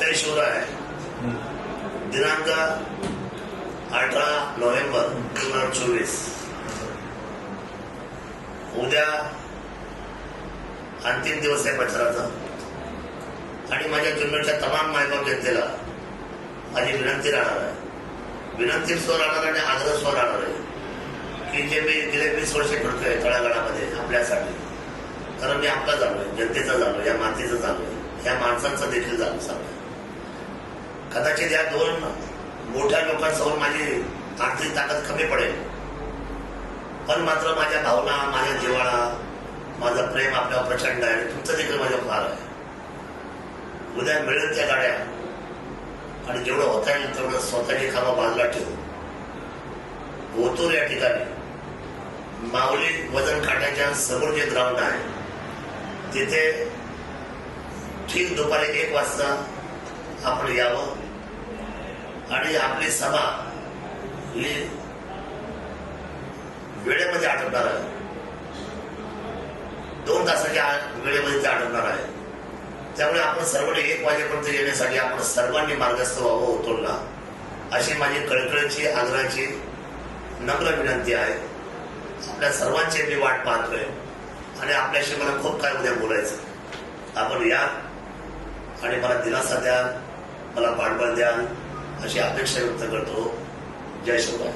जय शिवराय दिनांक अठरा नोव्हेंबर दोन हजार चोवीस. उद्या अंतिम दिवस आहे प्रचाराचा आणि माझ्या जुन्नरच्या तमाम मायबाप जनतेला माझी विनंती राहणार आहे. विनंती स्वर राहणार आणि आग्रह स्वर राहणार आहे की जे मी गेले वीस वर्ष करतोय तळागाळामध्ये आपल्यासाठी कारण मी आपला झालोय जनतेचा आहे या मातीचा झालोय या माणसांचा देखील झालो चाललोय कदाचित या दोन मोठ्या लोकांसमोर माझी आर्थिक ताकद कमी पडेल. पण मात्र माझ्या भावना माझ्या जिवाळा माझं प्रेम आपल्यावर प्रचंड आहे तुमचं देखील माझ्या फार आहे. उद्या मिळेल त्या गाड्या. आणि जेवढं होता येईल तेवढं स्वतःची कामं बाजूला ठेवू. ओतूर या ठिकाणी माऊली वजन काढण्याच्या समोर जे ग्राउंड आहे तिथे ठीक दुपारी एक वाजता आपण यावं. आणि आपली सभा ही वेळेमध्ये आटवणार आहे. दोन तासाच्या वेळेमध्ये ते आहे. त्यामुळे आपण सर्वांनी एक वाजेपर्यंत येण्यासाठी आपण सर्वांनी मार्गस्थ व्हावं होतोला अशी माझी कळकळीची आग्रहाची नम्र विनंती आहे. आपल्या सर्वांची मी वाट पाहतोय आणि आपल्याशी मला खूप काय उद्या बोलायचं आपण या आणि मला दिलासा द्या मला पाठबळ द्या. अशी अपेक्षा व्यक्त करतो जय शिवराय